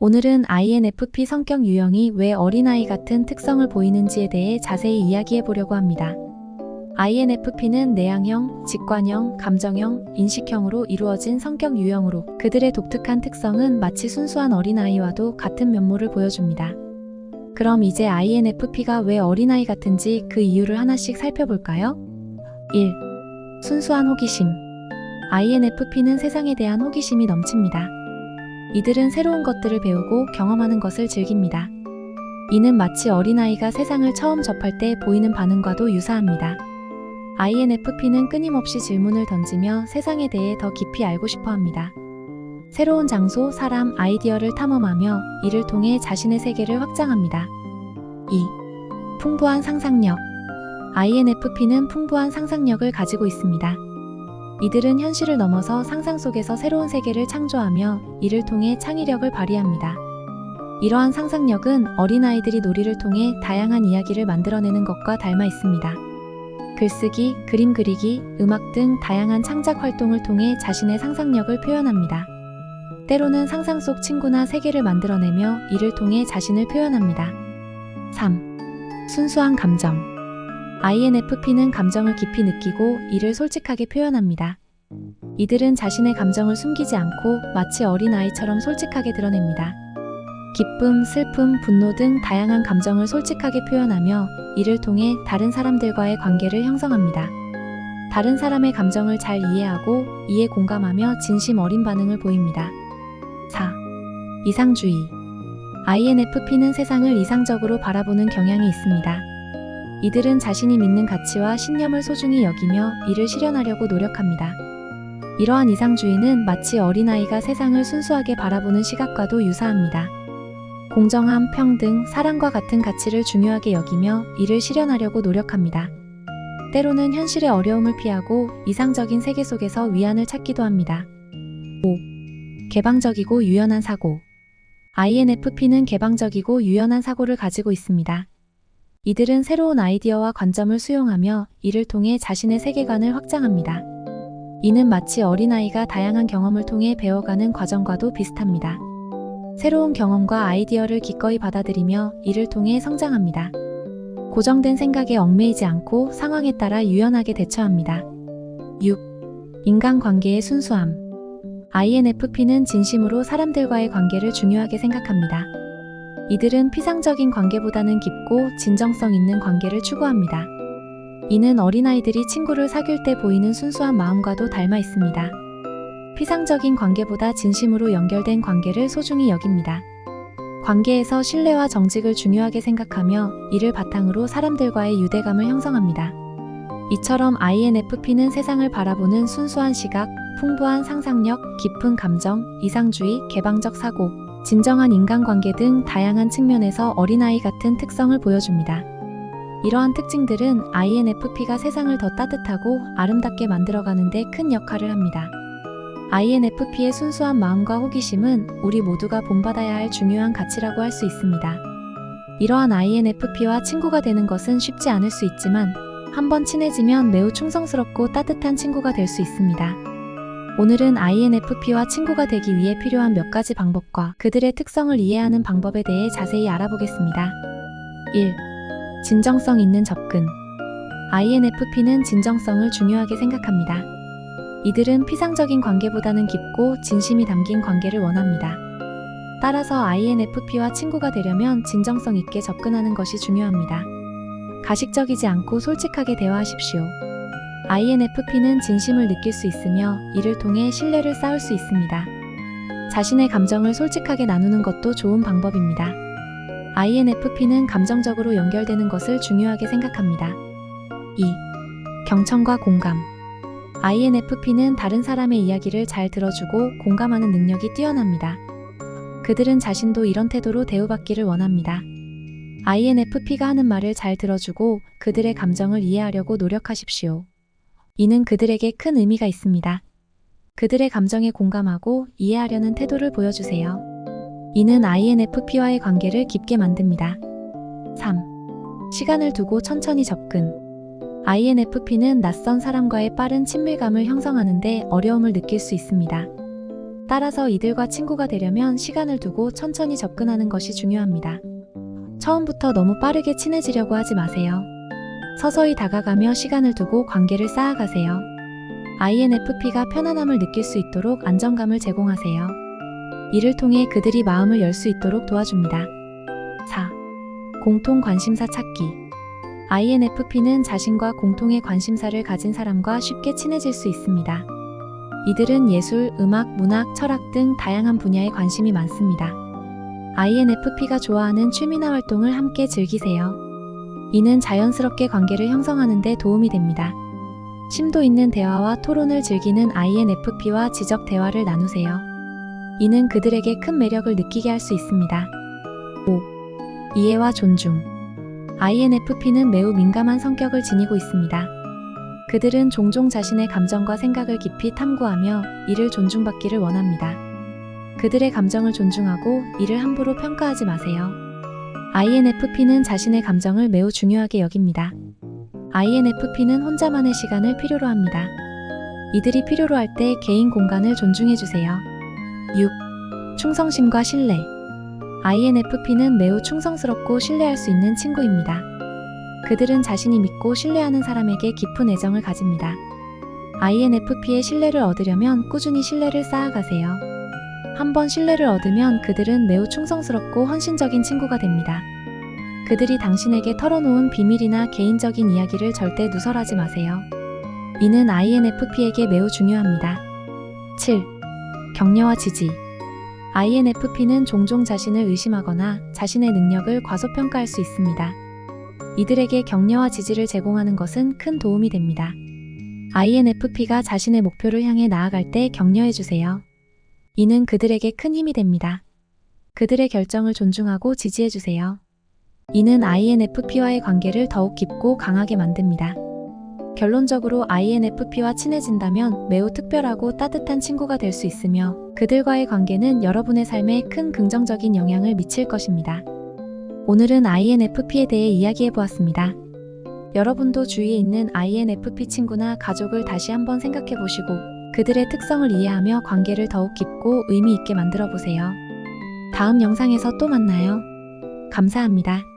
오늘은 INFP 성격 유형이 왜 어린아이 같은 특성을 보이는지에 대해 자세히 이야기해 보려고 합니다. INFP는 내향형, 직관형, 감정형, 인식형으로 이루어진 성격 유형으로 그들의 독특한 특성은 마치 순수한 어린아이와도 같은 면모를 보여줍니다. 그럼 이제 INFP가 왜 어린아이 같은지 그 이유를 하나씩 살펴볼까요? 1. 순수한 호기심. INFP는 세상에 대한 호기심이 넘칩니다. 이들은 새로운 것들을 배우고 경험하는 것을 즐깁니다. 이는 마치 어린아이가 세상을 처음 접할 때 보이는 반응과도 유사합니다. INFP는 끊임없이 질문을 던지며 세상에 대해 더 깊이 알고 싶어 합니다. 새로운 장소, 사람, 아이디어를 탐험하며 이를 통해 자신의 세계를 확장합니다. 2. 풍부한 상상력. INFP는 풍부한 상상력을 가지고 있습니다. 이들은 현실을 넘어서 상상 속에서 새로운 세계를 창조하며 이를 통해 창의력을 발휘합니다. 이러한 상상력은 어린아이들이 놀이를 통해 다양한 이야기를 만들어내는 것과 닮아 있습니다. 글쓰기, 그림 그리기, 음악 등 다양한 창작 활동을 통해 자신의 상상력을 표현합니다. 때로는 상상 속 친구나 세계를 만들어내며 이를 통해 자신을 표현합니다. 3. 순수한 감정. INFP는 감정을 깊이 느끼고 이를 솔직하게 표현합니다. 이들은 자신의 감정을 숨기지 않고 마치 어린아이처럼 솔직하게 드러냅니다. 기쁨, 슬픔, 분노 등 다양한 감정을 솔직하게 표현하며 이를 통해 다른 사람들과의 관계를 형성합니다. 다른 사람의 감정을 잘 이해하고 이에 공감하며 진심 어린 반응을 보입니다. 4. 이상주의. INFP는 세상을 이상적으로 바라보는 경향이 있습니다. 이들은 자신이 믿는 가치와 신념을 소중히 여기며 이를 실현하려고 노력합니다. 이러한 이상주의는 마치 어린아이가 세상을 순수하게 바라보는 시각과도 유사합니다. 공정함, 평등, 사랑과 같은 가치를 중요하게 여기며 이를 실현하려고 노력합니다. 때로는 현실의 어려움을 피하고 이상적인 세계 속에서 위안을 찾기도 합니다. 5. 개방적이고 유연한 사고. INFP는 개방적이고 유연한 사고를 가지고 있습니다. 이들은 새로운 아이디어와 관점을 수용하며 이를 통해 자신의 세계관을 확장합니다. 이는 마치 어린아이가 다양한 경험을 통해 배워가는 과정과도 비슷합니다. 새로운 경험과 아이디어를 기꺼이 받아들이며 이를 통해 성장합니다. 고정된 생각에 얽매이지 않고 상황에 따라 유연하게 대처합니다. 6. 인간관계의 순수함. INFP는 진심으로 사람들과의 관계를 중요하게 생각합니다. 이들은 피상적인 관계보다는 깊고 진정성 있는 관계를 추구합니다. 이는 어린아이들이 친구를 사귈 때 보이는 순수한 마음과도 닮아 있습니다. 피상적인 관계보다 진심으로 연결된 관계를 소중히 여깁니다. 관계에서 신뢰와 정직을 중요하게 생각하며 이를 바탕으로 사람들과의 유대감을 형성합니다. 이처럼 INFP는 세상을 바라보는 순수한 시각, 풍부한 상상력, 깊은 감정, 이상주의, 개방적 사고, 진정한 인간관계 등 다양한 측면에서 어린아이 같은 특성을 보여줍니다. 이러한 특징들은 INFP가 세상을 더 따뜻하고 아름답게 만들어가는 데 큰 역할을 합니다. INFP의 순수한 마음과 호기심은 우리 모두가 본받아야 할 중요한 가치라고 할 수 있습니다. 이러한 INFP와 친구가 되는 것은 쉽지 않을 수 있지만 한번 친해지면 매우 충성스럽고 따뜻한 친구가 될 수 있습니다. 오늘은 INFP와 친구가 되기 위해 필요한 몇 가지 방법과 그들의 특성을 이해하는 방법에 대해 자세히 알아보겠습니다. 1. 진정성 있는 접근. INFP는 진정성을 중요하게 생각합니다. 이들은 피상적인 관계보다는 깊고 진심이 담긴 관계를 원합니다. 따라서 INFP와 친구가 되려면 진정성 있게 접근하는 것이 중요합니다. 가식적이지 않고 솔직하게 대화하십시오. INFP는 진심을 느낄 수 있으며 이를 통해 신뢰를 쌓을 수 있습니다. 자신의 감정을 솔직하게 나누는 것도 좋은 방법입니다. INFP는 감정적으로 연결되는 것을 중요하게 생각합니다. 2. 경청과 공감. INFP는 다른 사람의 이야기를 잘 들어주고 공감하는 능력이 뛰어납니다. 그들은 자신도 이런 태도로 대우받기를 원합니다. INFP가 하는 말을 잘 들어주고 그들의 감정을 이해하려고 노력하십시오. 이는 그들에게 큰 의미가 있습니다. 그들의 감정에 공감하고 이해하려는 태도를 보여주세요. 이는 INFP와의 관계를 깊게 만듭니다. 3. 시간을 두고 천천히 접근. INFP는 낯선 사람과의 빠른 친밀감을 형성하는데 어려움을 느낄 수 있습니다. 따라서 이들과 친구가 되려면 시간을 두고 천천히 접근하는 것이 중요합니다. 처음부터 너무 빠르게 친해지려고 하지 마세요. 서서히 다가가며 시간을 두고 관계를 쌓아가세요. INFP가 편안함을 느낄 수 있도록 안정감을 제공하세요. 이를 통해 그들이 마음을 열 수 있도록 도와줍니다. 4. 공통 관심사 찾기. INFP는 자신과 공통의 관심사를 가진 사람과 쉽게 친해질 수 있습니다. 이들은 예술, 음악, 문학, 철학 등 다양한 분야에 관심이 많습니다. INFP가 좋아하는 취미나 활동을 함께 즐기세요. 이는 자연스럽게 관계를 형성하는 데 도움이 됩니다. 심도 있는 대화와 토론을 즐기는 INFP와 지적 대화를 나누세요. 이는 그들에게 큰 매력을 느끼게 할 수 있습니다. 5. 이해와 존중. INFP는 매우 민감한 성격을 지니고 있습니다. 그들은 종종 자신의 감정과 생각을 깊이 탐구하며 이를 존중받기를 원합니다. 그들의 감정을 존중하고 이를 함부로 평가하지 마세요. INFP는 자신의 감정을 매우 중요하게 여깁니다. INFP는 혼자만의 시간을 필요로 합니다. 이들이 필요로 할 때 개인 공간을 존중해 주세요. 6. 충성심과 신뢰. INFP는 매우 충성스럽고 신뢰할 수 있는 친구입니다. 그들은 자신이 믿고 신뢰하는 사람에게 깊은 애정을 가집니다. INFP의 신뢰를 얻으려면 꾸준히 신뢰를 쌓아가세요. 한번 신뢰를 얻으면 그들은 매우 충성스럽고 헌신적인 친구가 됩니다. 그들이 당신에게 털어놓은 비밀이나 개인적인 이야기를 절대 누설하지 마세요. 이는 INFP에게 매우 중요합니다. 7. 격려와 지지. INFP는 종종 자신을 의심하거나 자신의 능력을 과소평가할 수 있습니다. 이들에게 격려와 지지를 제공하는 것은 큰 도움이 됩니다. INFP가 자신의 목표를 향해 나아갈 때 격려해 주세요. 이는 그들에게 큰 힘이 됩니다. 그들의 결정을 존중하고 지지해 주세요. 이는 INFP와의 관계를 더욱 깊고 강하게 만듭니다. 결론적으로 INFP와 친해진다면 매우 특별하고 따뜻한 친구가 될 수 있으며 그들과의 관계는 여러분의 삶에 큰 긍정적인 영향을 미칠 것입니다. 오늘은 INFP에 대해 이야기해 보았습니다. 여러분도 주위에 있는 INFP 친구나 가족을 다시 한번 생각해 보시고 그들의 특성을 이해하며 관계를 더욱 깊고 의미 있게 만들어 보세요. 다음 영상에서 또 만나요. 감사합니다.